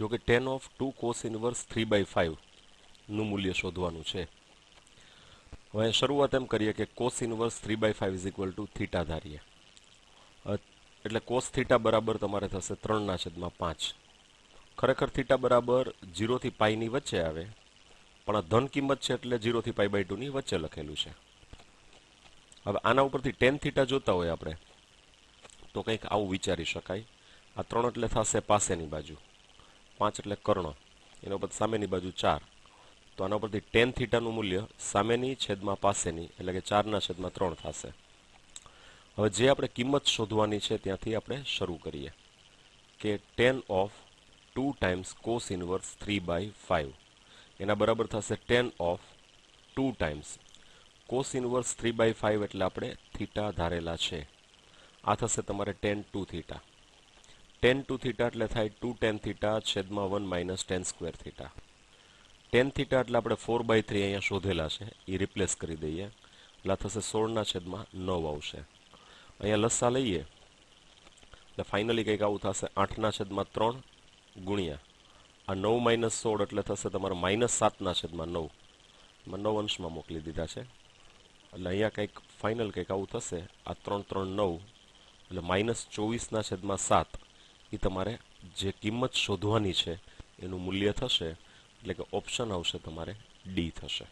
જો કે tan of two cos inverse three by ફાઇવનું મૂલ્ય શોધવાનું છે. હવે શરૂઆત એમ કરીએ કે cos inverse three by five is equal to theta ધારીએ. એટલે કોસ થીટા બરાબર તમારે થશે ત્રણના છેદમાં પાંચ. ખરેખર થીટા બરાબર જીરોથી પાઈની વચ્ચે આવે, પણ આ ધન કિંમત છે એટલે જીરોથી પાઈ બાય ટુની વચ્ચે લખેલું છે. હવે આના ઉપરથી ટેન થીટા જોતા હોય આપણે, તો કંઈક આવું વિચારી શકાય. આ ત્રણ એટલે થશે પાસેની બાજુ. પાંચ એટલે કર્ણ. એના ઉપર સામેની બાજુ ચાર. તો આના ઉપરથી ટેન થીટાનું મૂલ્ય સામેની છેદમાં પાસેની, એટલે કે ચારના છેદમાં ત્રણ થશે. હવે જે આપણે કિંમત શોધવાની છે ત્યાંથી આપણે શરૂ કરીએ. કે tan of two times cos inverse three by five એના બરાબર થશે tan of two times. Cos inverse three by five એટલે આપણે થીટા ધારેલા છે. આ થશે તમારે tan two theta. Tan two theta એટલે થાય ટુ ટેન થીટા છેદમાં one minus tan square theta. Tan theta એટલે આપણે ફોર બાય થ્રી અહીંયા શોધેલા છે એ રિપ્લેસ કરી દઈએ. એટલે થશે સોળના છેદમાં નવ આવશે. અહીંયા લસ્સા લઈએ. એટલે ફાઇનલી કંઈક આવું થશે, આઠના છેદમાં ત્રણ ગુણ્યા. આ નવ માઇનસ સોળ એટલે થશે તમારે માઇનસ સાતના છેદમાં નવ. એમાં નવ અંશમાં મોકલી દીધા છે. એટલે અહીંયા કંઈક ફાઇનલ કંઈક આવું થશે, આ ત્રણ ત્રણ નવ. એટલે માઇનસ ચોવીસના છેદમાં સાત. એ તમારે જે કિંમત શોધવાની છે, એનું મૂલ્ય થશે, એટલે કે ઓપ્શન આવશે તમારે ડી થશે.